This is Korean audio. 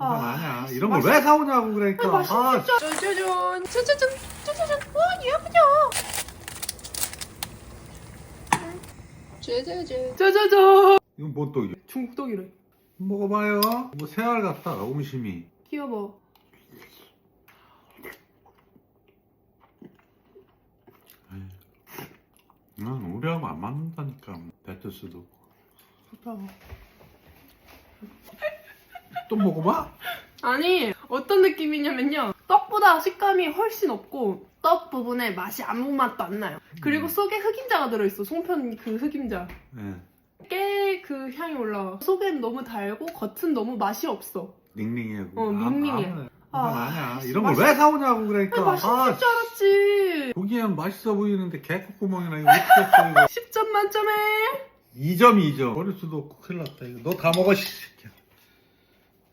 아, 아니야. 이런 걸 왜 사오냐고 그러니까. 아, 맛있겠죠? 짜자잔, 짜자잔, 짜자잔. 와, 예쁘죠? 짜자잔. 짜자잔. 이건 뭐또 중국 떡이래. 먹어봐요. 뭐 새알 같다. 옹심이. 귀여워. 난 우리하고 안 맞는다니까. 없고. 좋다. 또 먹어봐? 아니 어떤 느낌이냐면요 떡보다 식감이 훨씬 없고 떡 부분에 맛이 아무 맛도 안 나요 그리고 음. 속에 흑임자가 들어있어 송편 그 흑임자 네. 깨그 향이 올라와 속엔 너무 달고 겉은 너무 맛이 없어 닝닝하고. 어, 닝닝해. 아, 그건 아, 아니야. 이런 걸 왜 사오냐고 그러니까. 맛있을 아, 줄 알았지 보기엔 맛있어 보이는데 개콧구멍이나 이거 어떻게 이거. 10점 만점에 2점 2점. 버릴 수도 없고 큰일 났다. 이거 너 다 먹어, 씨. 새끼야.